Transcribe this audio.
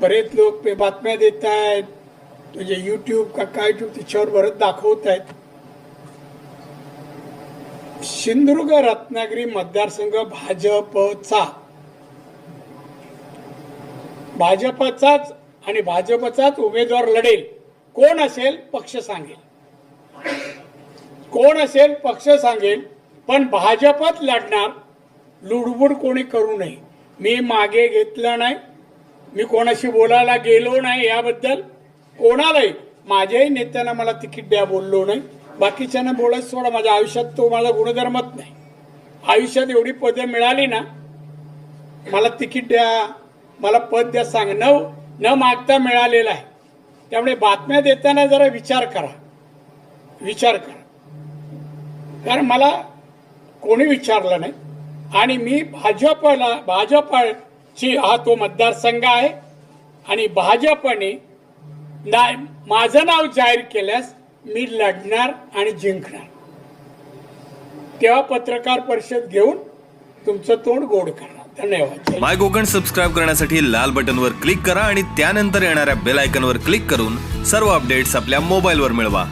बरेच लोक पे बातम्या देत आहेत तुझे यूट्यूब का काय यूट्यूब तिच्यावर भरत दाखवत आहेत सिंधुदुर्ग रत्नागिरी मतदारसंघ भाजपचा. भाजपचाच आणि भाजपचाच उमेदवार लढेल. कोण असेल? पक्ष सांगेल. कोण असेल? पक्ष सांगेल. पण भाजपच लढणार. लुडबुड कोणी करू नये. मी मागे घेतलं नाही. मी कोणाशी बोलायला गेलो नाही याबद्दल कोणालाही. माझ्याही नेत्यांना मला तिकीट द्या बोललो नाही. बाकीच्यांना बोलायचं सोडा माझ्या आयुष्यात तो माझा गुणधर्मच नाही. आयुष्यात एवढी पदं मिळाली ना मला तिकीट द्या मला पद द्या सांग. न न मागता मिळालेलं आहे. त्यामुळे बातम्या देताना जरा विचार करा. विचार करा. कारण मला कोणी विचारलं नाही. आणि मी भाजपला ची हा तो मतदारसंघ आहे. आणि भाजपने ना माझं नाव जाहीर केल्यास मी लढणार आणि जिंकणार. तेव्हा पत्रकार परिषद घेऊन तुमचं तोंड गोड करणार. धन्यवाद. माय कोकण सबस्क्राईब करण्यासाठी लाल बटनवर क्लिक करा आणि त्यानंतर येणाऱ्या बेल आयकनवर क्लिक करून सर्व अपडेट्स आपल्या मोबाईलवर मिळवा.